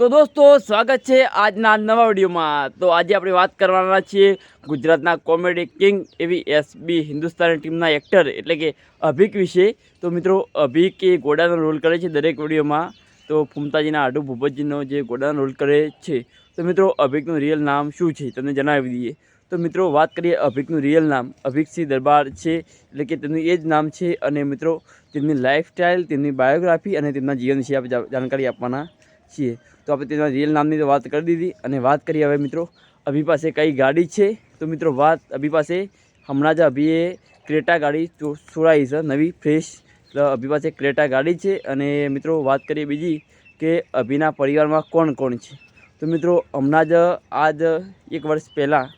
તો દોસ્તો, સ્વાગત છે આજના નવા વિડીયોમાં. તો આજે આપણે વાત કરવાના છીએ ગુજરાતના કોમેડી કિંગ એવી એસબી હિન્દુસ્તાની ટીમના એક્ટર એટલે કે અભિક વિશે. તો મિત્રો, અભિક એ ગોડાનો રોલ કરે છે દરેક વિડીયોમાં. તો ફૂમતાજીના આડુ ભૂપતજીનો જે ગોડાનો રોલ કરે છે. તો મિત્રો, અભિકનું રિયલ નામ શું છે? તમને જણાવી દઈએ. તો મિત્રો, વાત કરીએ અભિકનું રિયલ નામ. અભિકસિંહ દરબાર છે, એટલે કે તેમનું એ જ નામ છે. અને મિત્રો, તેમની લાઈફસ્ટાઈલ તેમની બાયોગ્રાફી અને તેમના જીવન વિશે જાણકારી આપવાના છીએ. તો આપણે તેના રિયલ નામની તો વાત કરી દીધી. અને વાત કરીએ હવે મિત્રો, અભી પાસે કઈ ગાડી છે? તો મિત્રો, વાત અભી પાસે હમણાં જ અભીએ ક્રેટા ગાડી છોડાવી છે, નવી ફ્રેશ અભી પાસે ક્રેટા ગાડી છે અને મિત્રો, વાત કરીએ બીજી કે અભીના પરિવારમાં કોણ કોણ છે? તો મિત્રો, હમણાં જ, આજ એક વર્ષ પહેલાં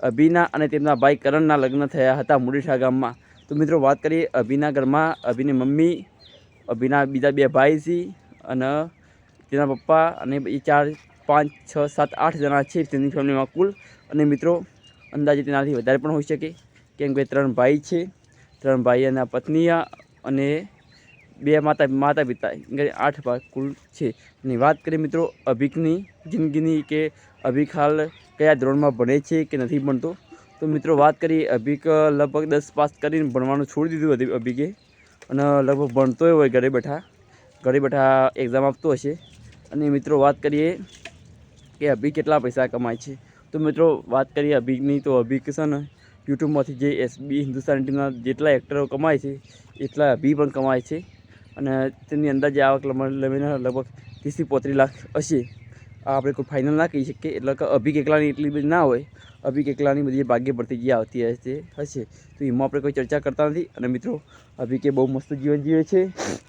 અભિના અને તેમના ભાઈ કરણના લગ્ન થયા હતા મુડીઠા ગામમાં. તો મિત્રો, વાત કરીએ અભિના ઘરમાં. અભિની મમ્મી, અભિના બીજા બે ભાઈ છે અને તેના પપ્પા અને એ ચાર, પાંચ, છ, સાત, આઠ જણા છે. તેની ફેમિલીમાં કુલ. અને મિત્રો, અંદાજે તેનાથી વધારે પણ હોઈ શકે. કેમ કે ત્રણ ભાઈ છે. ત્રણ ભાઈ અને પત્ની અને બે માતા માતા પિતા આઠ ભાગ કુલ છે. અને વાત કરીએ મિત્રો, અભિકની જિંદગીની કે અભિક હાલ કયા ધોરણમાં ભણે છે કે નથી ભણતો? તો મિત્રો, વાત કરીએ અભિક લગભગ દસ પાસ કરીને ભણવાનું છોડી દીધું અભિકે. અને લગભગ ભણતો હોય ઘરે બેઠા. ઘરે બેઠા એક્ઝામ આપતો હશે. અને મિત્રો, વાત કરીએ કે અભી કેટલા પૈસા કમાય છે. તો મિત્રો, વાત કરીએ અભિકની તો અભિક છે યુટ્યુબમાંથી જે એસબી, હિન્દુસ્તાની ટીમના જેટલા એક્ટરો કમાય છે, એટલા અભી પણ કમાય છે. અને તેની અંદાજે આવક લઈને લગભગ ત્રીસથી પોત્રીસ લાખ હશે. આ આપણે કોઈ ફાઇનલ ના કહી શકીએ, એટલે કે અભિક એકલાની એટલી બધી ના હોય અભિક એકલાની બધી ભાગ્ય પડતી જે આવતી હશે હશે. તો એમાં આપણે કોઈ ચર્ચા કરતા નથી. અને મિત્રો અભિકે બહુ મસ્ત જીવન જીવે છે.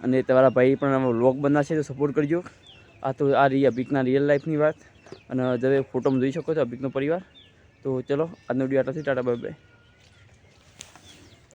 અને તમારા ભાઈ પણ વ્લોગ બનાવશે, તો સપોર્ટ કરજો. આ તો આ રહી અભિકના રિયલ લાઈફની વાત. અને તમે ફોટોમાં જોઈ શકો છો અભિકનો પરિવાર. તો ચલો આજનો વીડિયો આટલાથી, ટાટા બાય બાય